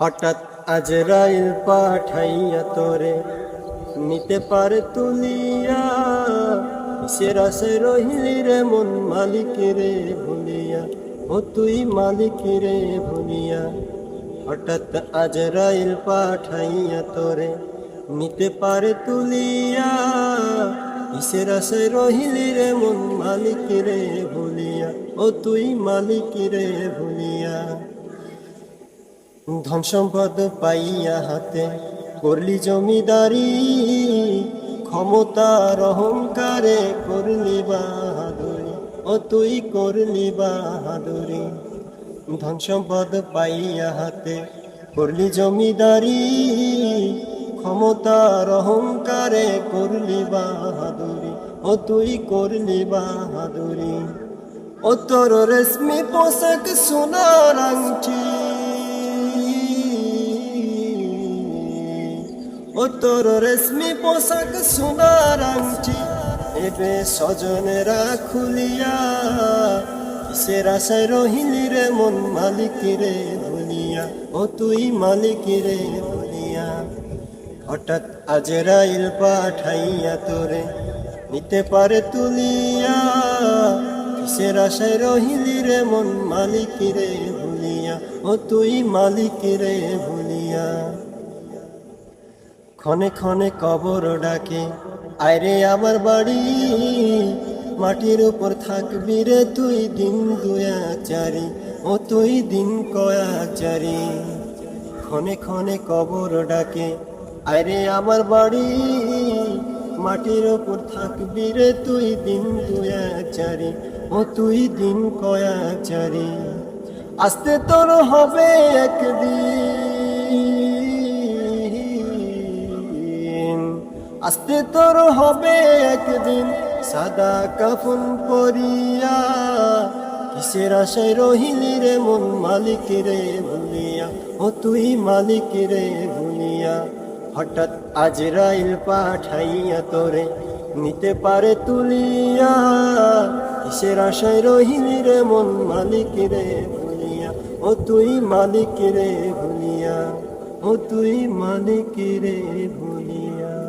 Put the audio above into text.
হঠাৎ আজরাইল পাঠাইয়া তোরে নিতে পারে তুলিয়া, সে রসে রহিলি রে মন মালিক রে ভুলিয়া, ও তুই মালিক রে ভুলিয়া। হঠাৎ আজরাইল পাঠাইয়া তোরে নিতে পারে তুলিয়া ইসের আশে রহিলি রে মন মালিক রে ভুলিয়া, ও তুই মালিক রে ভুলিয়া। ধন সম্পদ পাইয়া হাতে করলি জমিদারি, ক্ষমতার অহংকারে করলি বাহাদুরি, ও তুই করলি বাহাদুরি। ধন সম্পদ পাইয়া হাতে করলি জমিদারি, ক্ষমতার অহংকারে করলি বাহাদুরি, ও তুই করলি বাহাদুরি। ও তোর রেশমি পোশাক সোনার আংটি ও তোর রেশমি পোশাক সোনার আংটি এবে স্বজনেরা খুলিয়া কিসের আশায় রহিলি রে মন মালিক রে ভুলিয়া ও তুই মালিক রে ভুলিয়া হঠাৎ আজরাইল পাঠাইয়া তোরে নিতে পারে তুলিয়া কিসের আশায় রহিলি রে মন মালিক রে ভুলিয়া ও তুই মালিক রে ভুলিয়া ক্ষণে ক্ষণে কবর ডাকে। আয়রে আমার বাড়ি, মাটির উপর থাকবি রে তুই দিন দুয়া চারি ও তুই দিন কয়া চারি ক্ষণে ক্ষণে কবর ডাকে, আয়রে আমার বাড়ি, মাটির উপর থাকবি রে তুই দিন দুয়া চারি ও তুই দিন কয়া চারি আসতে তোর হবে একদিন। আসতে তোর হবে একদিন সাদা কাফন পরিয়া। কিসের আশায় রহিলি রে মন মালিক রে ভুলিয়া? ও তুই মালিক রে ভুলিয়া। হঠাৎ আজরাইল পাঠাইয়া তোরে নিতে পারে তুলিয়া। কিসের আশায় রহিলি রে মন মালিক রে ভুলিয়া? ও তুই মালিক রে ভুলিয়া। ও তুই মালিক রে ভুলিয়া।